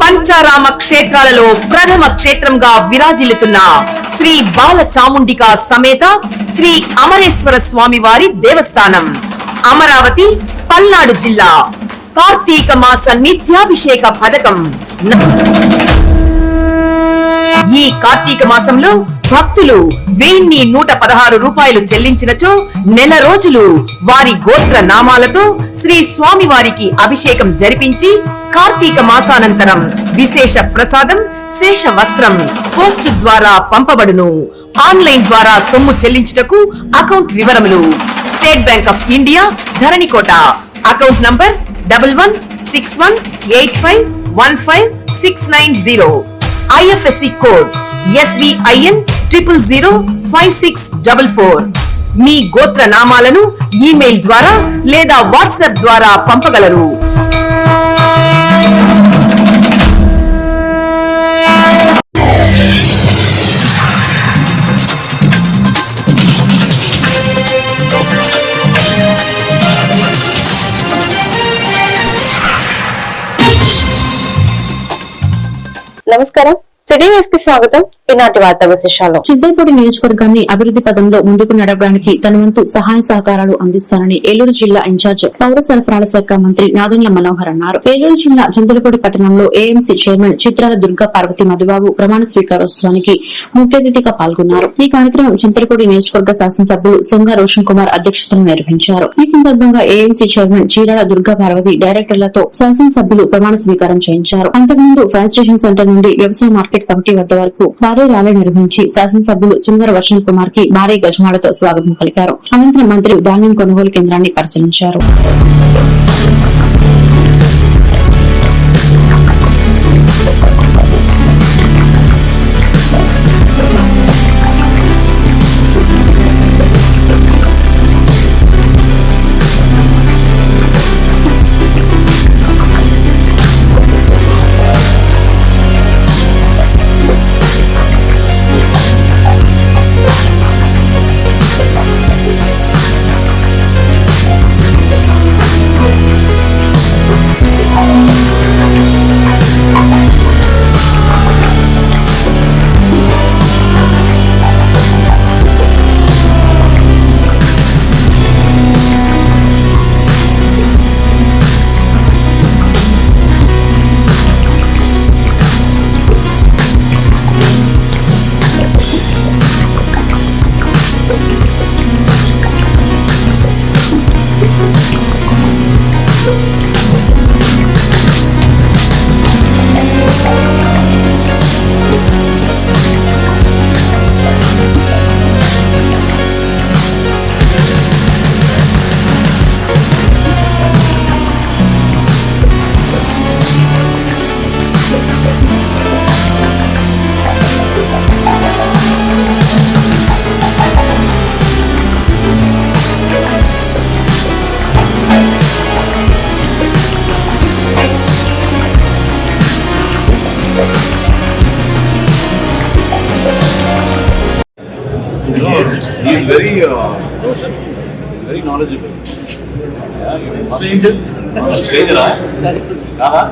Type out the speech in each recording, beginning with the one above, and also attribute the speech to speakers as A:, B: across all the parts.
A: పంచారామ క్షేత్రాలలో ప్రథమ క్షేత్రంగా విరాజిల్లుతున్న శ్రీ బాల చాముండిక సమేత శ్రీ అమరేశ్వర స్వామి వారి దేవస్థానం అమరావతి పల్నాడు జిల్లా. కార్తీక మాస నిత్యాభిషేక పథకం ఈ కార్తీక మాసంలో భక్తులు వెయ్యి నూట పదహారు రూపాయలు చెల్లించినచో నెల రోజులు వారి గోత్ర నామాలతో శ్రీ స్వామి వారికి అభిషేకం జరిపించి కార్తీక మాసానంతరం విశేష ప్రసాదం శేష వస్త్రం పోస్టు ద్వారా పంపబడును. ఆన్లైన్ ద్వారా సొమ్ము చెల్లించుటకు account వివరములు. State Bank of India Dharanikota. Account number double one six one eight five one five six nine zero. IFSC code SBIN triple zero five six double four. మీ గోత్ర నామాలను ఈమెయిల్ ద్వారా లేదా WhatsApp ద్వారా పంపగలరు.
B: నమస్కారం. సిటీ న్యూస్కి స్వాగతం. ఈనాటి వార్తా విశేషాలు.
C: సిద్దంపూడి నియోజకవర్గాన్ని అభివృద్ధి పదంలో ముందుకు నడపడానికి తనవంతు సహాయ సహకారాలు అందిస్తానని ఏలూరు జిల్లా ఇన్ఛార్జ్ పౌర సరఫరాల శాఖ మంత్రి నాదెండ్ల మనోహర్ అన్నారు. ఏలూరు జిల్లా చింతలపూడి పట్టణంలో ఏఎంసీ చైర్మన్ చిత్రాల దుర్గా పార్వతి మధుబాబు ప్రమాణ స్వీకారోత్సవానికి ముఖ్య అతిథిగా పాల్గొన్నారు. ఈ కార్యక్రమం చింతలపూడి నియోజకవర్గ శాసనసభ్యులు సొంగ రోషన్ కుమార్ అధ్యక్షతన నిర్వహించారు. ఈ సందర్భంగా ఏఎంసీ చైర్మన్ చీరాల దుర్గా పార్వతి డైరెక్టర్లతో శాసనసభ్యులు ప్రమాణ స్వీకారం చేయించారు. అంతకుముందు ఫైర్ స్టేషన్ సెంటర్ నుండి వ్యవసాయ మార్కెట్ కమిటీ వద్ద వరకు భారీ ర్యాలీ నిర్వహించి శాసనసభ్యులు సుందర వర్షం కుమార్కి భారీ గజమాలతో స్వాగతం పలికారు. అనంతరం మంత్రి ధాన్యం కొనుగోలు కేంద్రాన్ని పరిశీలించారు.
D: Very, uh, very knowledgeable. Stranger? Stranger, huh? Uh-huh.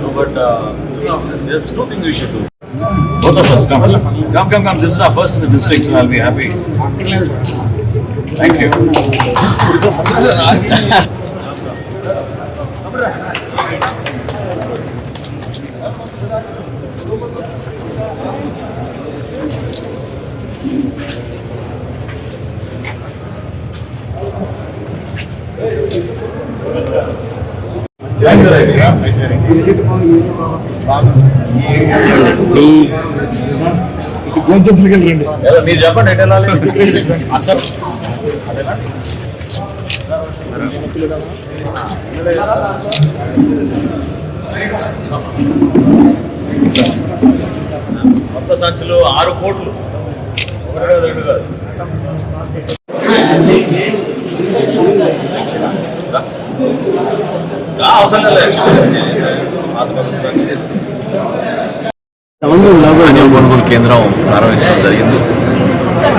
D: No, but, uh, know, there's two things we should do. Both of us, come. Come, come, come. This is our first in the district, so I'll be happy. Thank you. You, ఎలా మీరు చెప్పండి ఎటు వెళ్ళాలి మొత్తం సంచులు ఆరు కోట్లు ఒకటి కాదు రెండు కాదు ధాన్యం కొనుగోలు కేంద్రం ప్రారంభించడం జరిగింది.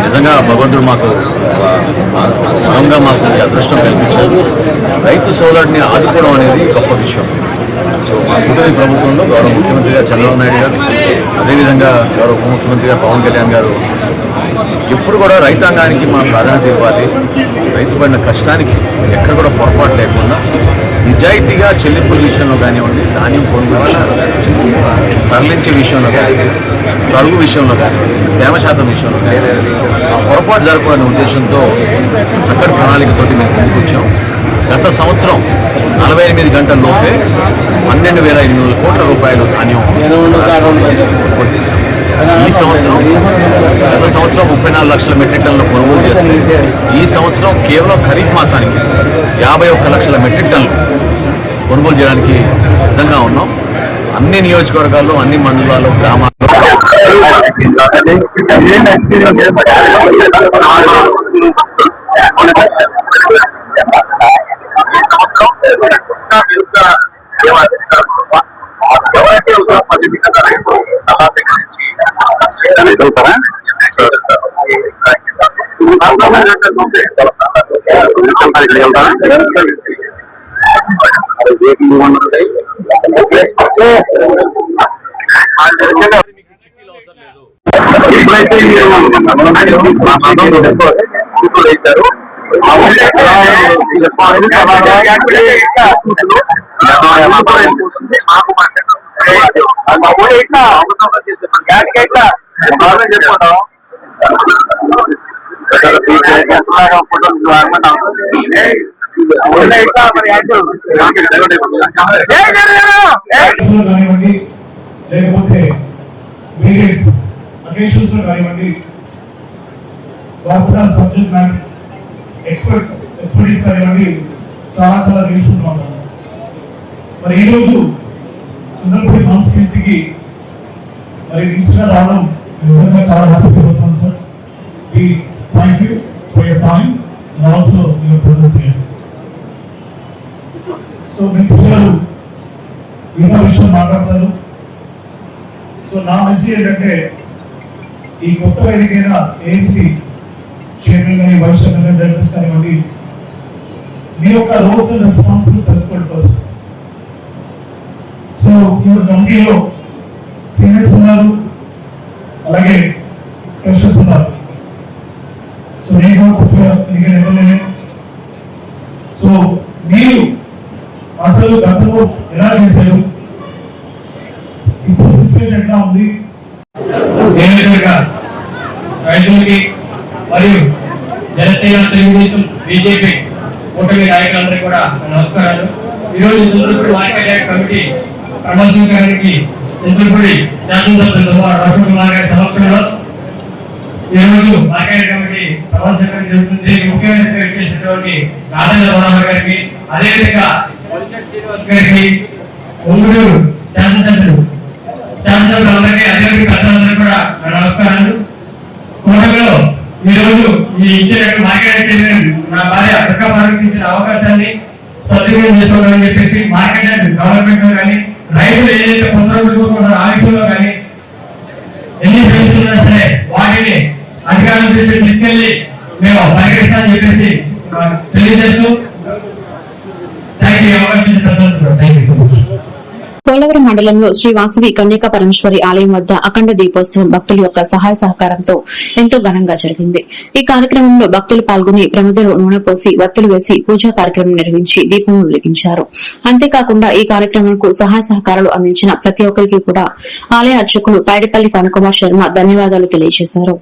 D: నిజంగా భగవంతుడు మాకు బలంగా మాకు అదృష్టం కల్పించారు రైతు సోదరుడిని ఆదుకోవడం అనేది గొప్ప విషయం. సో కూటమి ప్రభుత్వంలో గౌరవ ముఖ్యమంత్రిగా చంద్రబాబు నాయుడు గారు అదేవిధంగా గౌరవ ఉప ముఖ్యమంత్రిగా పవన్ కళ్యాణ్ గారు ఎప్పుడు కూడా రైతాంగానికి మా ప్రాధాన్యత ఇవ్వాలి. రైతు పడిన కష్టానికి ఎక్కడ కూడా పొరపాటు లేకుండా నిజాయితీగా చెల్లింపుల విషయంలో కానివ్వండి ధాన్యం కొనుగోలు తరలించే విషయంలో కానీ తరుగు విషయంలో కానివ్వండి తేమ శాతం విషయంలో కానివ్వండి పొరపాటు జరగకూడనే ఉద్దేశంతో చక్కటి ప్రణాళికతోటి మేము ముందుకొచ్చాం గత సంవత్సరం నలభై ఎనిమిది గంటల లోపే పన్నెండు వేల ఎనిమిది వందల కోట్ల రూపాయలు ధాన్యం ఈ సంవత్సరం గత సంవత్సరం ముప్పై నాలుగు లక్షల మెట్రిక్ టన్నులు కొనుగోలు చేస్తే ఈ సంవత్సరం కేవలం ఖరీఫ్ మాసానికి యాభై ఒక్క లక్షల మెట్రిక్ టన్నులు కొనుగోలు చేయడానికి సిద్ధంగా ఉన్నాం. అన్ని నియోజకవర్గాల్లో అన్ని మండలాల్లో గ్రామాల్లో
E: ఎప్పుడైతే మీరు మా సొంతం కూతురు వేశారు
F: కేసులో కానివ్వండి లేకపోతే వేరియస్ అకేషన్స్ కానివ్వండి వారు సబ్జెక్ట్ మ్యాటర్ ఎక్స్పర్ట్ ఎక్స్పర్టీస్ కానివ్వండి చాలా చాలా నేర్చుకుంటూ ఉంటాం మరి ఈరోజు చంద్రపూడి కాన్స్టిట్యున్సీకి మరి మినిస్టర్ రావడం నిజంగా చాలా హ్యాపీ ఫీల్ అవుతున్నాను సార్ ఈ thank you for your time and also your presence here so minister గారు మిగతా విషయం మాట్లాడతారు. సో నా మెసేజ్ ఏంటంటే ఈ కొత్త ఎన్నికైన ఏఎంసీ చైర్మన్ కానీ వైస్ చైర్మన్ కానీ డైరెక్టర్స్ కానివ్వండి మీ యొక్క రోల్స్ అండ్ రెస్పాన్సిబిలిటీస్ తెలుసుకోండి ఫస్ట్. సో ఈ కమిటీలో సీనియర్స్ ఉన్నారు. అలాగే ఫ్రెషర్స్ ఉన్నారు సో నేను కూడా కొత్తగా సో మీరు అసలు గతంలో ఎలా చేశారు? ఇప్పుడు సిచ్యువేషన్ ఎట్లా ఉంది?
G: రైతులకి మరియు జనసేన తెలుగుదేశం బీజేపీ కూటమి నాయకులందరికీ కూడా నమస్కారాలు. ఈరోజు చింతలపూడి మార్కెట్ కమిటీ ప్రమోషన్ గారికి చింతలపూడి శాసనసభ్యులు దువ్వాడ గారి సమక్షంలో ఈరోజు మార్కెట్ కమిటీ ప్రమోషన్ గారికి జరుగుతుంది ముఖ్యమంత్రి చేసినటువంటి నారాయణ మనోహర్ గారికి అదేవిధంగా గారికి ఒంగుడూరు శాసనసభ్యులు శాసనసభ్యులు అందరికీ అదేవిధంగా పెద్దలందరికీ కూడా నమస్కారాలు. కోటలో ఈరోజు ఈ ఇచ్చిన మార్కెట్ నా భార్య దుర్గా పార్వతికి ఇచ్చిన అవకాశాన్ని సద్వినియోగం చేసుకోవాలని చెప్పేసి మార్కెట్ గవర్నమెంట్ కానీ రైతులు ఏదైతే పొందడం కోరుకుంటారో కానీ ఎన్ని పెంచుతున్నా సరే వాటిని అధికారం చేసి తీసుకెళ్ళి మేము పరిగణిస్తామని చెప్పేసి తెలియజేస్తూ థ్యాంక్ యూ అవకాశం thank you so much
C: Polavaram మండలంలో శ్రీ వాసవి కన్యకా పరమేశ్వరి ఆలయం వద్ద అఖండ దీపోత్సవం భక్తుల యొక్క సహాయ సహకారంతో ఎంతో ఘనంగా జరిగింది. ఈ కార్యక్రమంలో భక్తులు పాల్గొని ప్రమిదలో నూనె పోసి వత్తులు వేసి పూజా కార్యక్రమం నిర్వహించి దీపం వెలిగించారు. అంతేకాకుండా ఈ కార్యక్రమంకు సహాయ సహకారాలు అందించిన ప్రతి ఒక్కరికి కూడా ఆలయ అర్చకులు పైడిపల్లి ఫణకుమార్ శర్మ ధన్యవాదాలు తెలియజేశారు.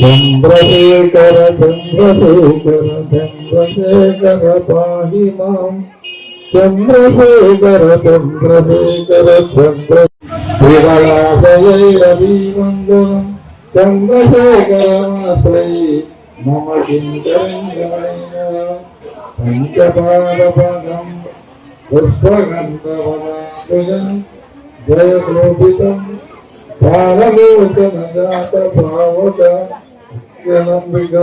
H: చంద్రశేఖర చంద్రశేఖర చంద్రశేఖర పాహి మాం చంద్రశేఖర చంద్రశేఖర చంద్ర శివలాశయైరవీవందనం చంద్రశేఖరమాశ్రై మమ చింతరంగమైన పంచపాదపదం పుష్పగంధవనాభుజం జయలోపితం బాలలోచనజాత భావక జనంబిక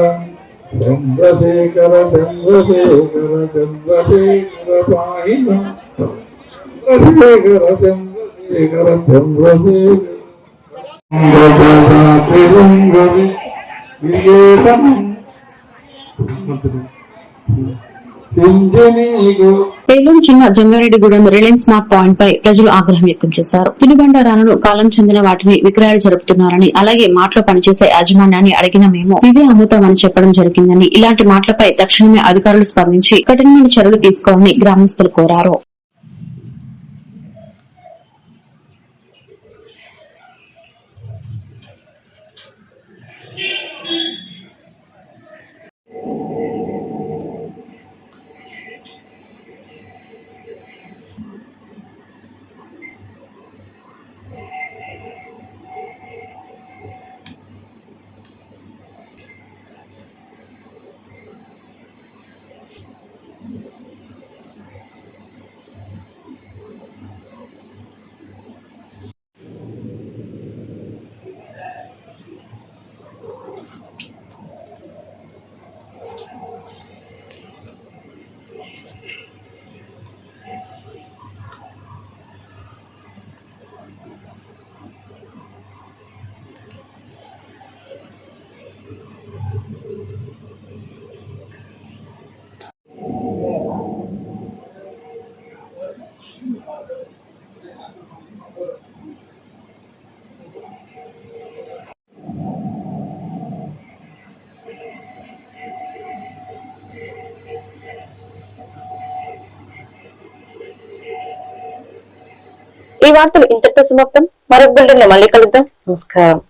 H: చంద్రశేఖర చంద్రశేఖర చంద్రశేఖర పాయిన చంద్రశేఖర చంద్రశేఖర చంద్రశేఖర విజేతం
C: ఏలూరు జిల్లా జంగారెడ్డిగూడెం రిలయన్స్ మార్ట్ పాయింట్ పై ప్రజలు ఆగ్రహం వ్యక్తం చేశారు. తినుబండారాలను కాలం చెందిన వాటిని విక్రయాలు జరుపుతున్నారని అలాగే మాటలో పనిచేసే యాజమాన్యాన్ని అడిగిన మేము ఇదే అమ్ముతామని చెప్పడం జరిగిందని ఇలాంటి మాటలపై తక్షణమే అధికారులు స్పందించి కఠినమైన చర్యలు తీసుకోవాలని గ్రామస్తులు కోరారు.
B: ఈ వార్తలు ఇంతటితో సమాప్తం. మరొక బిల్డర్ మళ్ళీ కలుద్దాం. నమస్కారం.